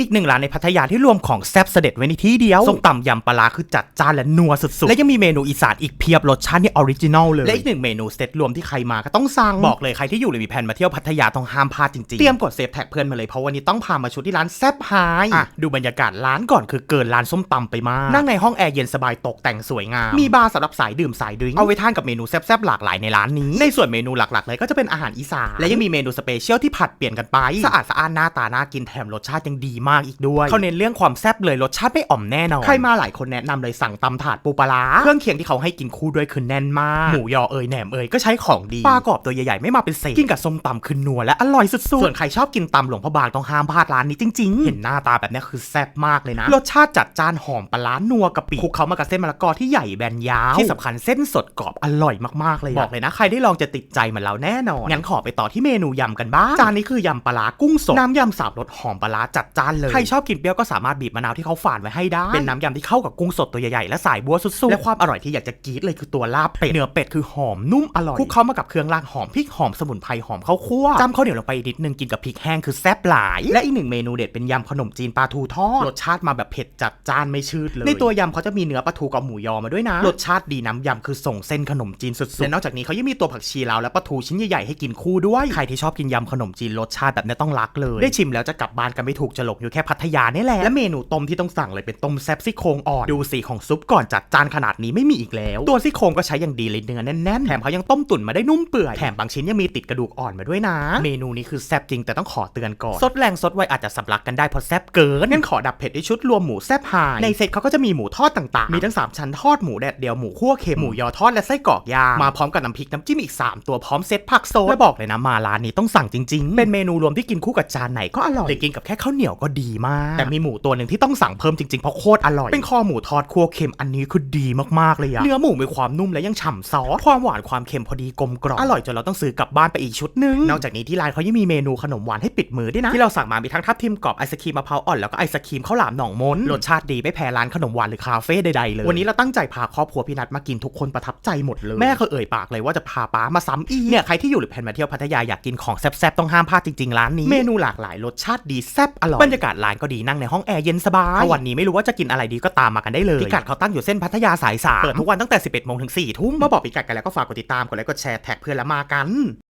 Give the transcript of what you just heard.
อีกหนึ่งร้านในพัทยาที่รวมของแซ่บเสด็จไว้ในที่เดียวส้มตำยำปลาร้าคือจัดจ้านและนัวสุดๆ และยังมีเมนูอีสานอีกเพียบรสชาตินี่ออริจินอลเลย และอีกหนึ่งเมนูเซตรวมที่ใครมาก็ต้องสั่งบอกเลยใครที่อยู่หรือมีแผนมาเที่ยวพัทยาต้องห้ามพลาดจริงๆเตรียมกดเซฟแท็กเพื่อนมาเลยเพราะวันนี้ต้องพามาชุดที่ร้านแซ่บไฮอะดูบรรยากาศร้านก่อนคือเกินร้านส้มตำไปมากนั่งในห้องแอร์เย็นสบายตกแต่งสวยงามมีบาร์สำหรับสายดื่มสายดริงก์เอาไว้ทานกับเมนูแซ่บๆหลากหลายในร้านนี้ในส่วนเมนูหลักๆ เลยก็จะเป็นอาหารอีสานและยังมีเมนูสเปเชียลที่ผัดเปลี่ยนกันไปสะอาดสะอ้านหน้าตาน่ากินแถมรสชาติยังดีมากอีกด้วยเขาเน้นเรื่องความแซ่บเลยรสชาติไม่อ่อมแน่นอนใครมาหลายคนแนะนำเลยสั่งตำถาดปูปลาร้าเครื่องเคียงที่เขาให้กินคู่ด้วยคือแน่นมากหมูยอเอยแหนมเอยก็ใช้ของดีปลากรอบตัวใหญ่ๆไม่มาเป็นเศษกินกับส้มตำคือนัวและอร่อยสุดๆส่วนใครชอบกินตำหลวงพระบางต้องห้ามพลาดร้านนี้จริง ๆ เห็นหน้าตาแบบนี้คือแซ่บมากเลยนะรสชาติจัดจ้านหอมปลาร้านัวกะปิคลุกเขามากับเส้นมะละกอที่ใหญ่แบนยาวที่สำคัญเส้นสดกรอบอร่อยมากๆเลยอะบอกเลยนะใครได้ลองจะติดใจเหมือนเราแน่นอนงั้นขอไปต่อที่เมนูยำกันบ้างจานนี้คือยำปลาร้ากุ้งสดน้ำยำสามรสหอมปลาร้าจัดจ้านเลยใครชอบกินเปรี้ยวก็สามารถบีบมะนาวที่เขาฝานไว้ให้ได้ เป็นน้ำยำที่เข้ากับกุ้งสดตัวใหญ่ๆ และสายบัวสุดๆ และความอร่อยที่อยากจะกรี๊ดเลยคือตัวลาบเป็ด เนื้อเป็ดคือหอมนุ่มอร่อยคลุกเข้ามากับเครื่องรางหอมพริกหอมสมุนไพรหอมข้าวคั่วจำข้าวเหนียวลงไปอีกนิดนึงกินกับพริกแห้งคือแซ่บหลาย และอีกหนึ่งเมนูเด็ดเป็นยำขนมจีนปลาทูทอดรสชาติมาแบบเผ็ดจัดจ้านไม่ชืดเลยในตัวยำเขาจะมีเนื้อปลาทูกับหมูยอมาด้วยนะรสชาติดีน้ำยำคือส่งเส้นขนมจีนสุดๆและนอกจากนี้เขายังมีตัวผักชีลาวและปลาทูชิ้นใหญ่ๆให้กินคู่ด้วยใครที่ชอบกินยำขนมจีนรสชาติแบบนี้ต้องรักเลย ได้ชิมแล้วจะกลับบ้านกันไม่ถูกจะหลงอยู่แค่พัทยานี่แหละ และเมนูต้มที่ต้องสั่งเลยเป็นต้มแซ่บซี่โครงอ่อน ดูสีของซุปก่อนจัดจานขนาดนี้ไม่มีอีกแล้ว ตัวซี่โครงก็ใช้อย่างดีเลยเนื้อแน่นๆ แถมเขายังต้มตุ๋นมาได้นุ่มเปื่อย แถมบางชิ้นยังมีติดกระดูกอ่อนมาด้วยนะ เมนูนี้คือแซ่บจริงแต่ต้องขอเตือนก่อนสดแรงสดไวอาจจะสำลักกันได้เพราะแซ่บเกิน งั้นขอดับเผ็ดด้วยชุดรวมหมูแซ่บไฮในเซตเขาก็จะมีหมูทอดต่างๆ มีทั้ง 3 ชั้นทอดหมูแดดเดียวหมูคั่วเค็มหมูยอทอดและไส้กรอกย่างมาพร้อมกับน้ำพริกน้ำจิ้มอีก 3 ตัวพร้อมเซตผักโซและบอกเลยนะมาร้านนี้ต้องสั่งจริง ๆ เป็นเมนูรวมที่กินคู่กับจานไหนก็อร่อยหรือกินกับแค่ข้าวเหนียวก็ดีมาก แต่มีหมูตัวหนึ่งที่ต้องสั่งเพิ่มจริงๆ เพราะโคตรอร่อย เป็นคอหมูทอดคั่วเค็มอันนี้คือดีมากๆเลยอะเนื้อหมูมีความนุ่มและยังฉ่ำซอสความหวานความเค็มพอดีกลมกล่อมอร่อยจนเราต้องซื้อกลับบ้านไปอีกชุดหนึงนอกจากนี้ที่ร้านเขายังมีเมนูขนมหวานให้ปิดมือด้วยนะที่เราสั่งมามีทั้งทับทิมกรอบไอศครีมมะพร้าวอ่อนแล้วก็ไอศครีมข้าวหลามหนองมนรสชาติดีไม่แพ้ร้านขนมหวานหรือคาเฟ่ใดๆเลยวันนี้เราตั้งใจพาครอบครัวพี่นัทมากินทุกคนประทับใจหมดเลยแม่เคยเอ่ยปากเลยว่าจะพาป้ามาซ้ำอีกเนี่ยใครที่อยู่หรือแผนมาเที่ยวพัทยาอยากกินของแซ่บๆต้องห้ามพลาดจริงๆร้านนี้เมนูหลากหลายรสชาติดีแซ่บอร่อยบรรยากาศร้านก็ดีนั่งในห้องแอร์เย็นสบายถ้าวันนี้ไม่รู้ว่าจะกินอะไรดีก็ตามมากันได้เลยพิกัดเขาตั้งอยู่เส้นพัทยาสายสามเปิดทุกวันตั้งแต่ 11โมงถึง4ทุ่มมาบอกพิกัดกันแล้วก็ฝากกดติดตามกดไลค์กดแชร์แท็กเพื่อนแล้วมากัน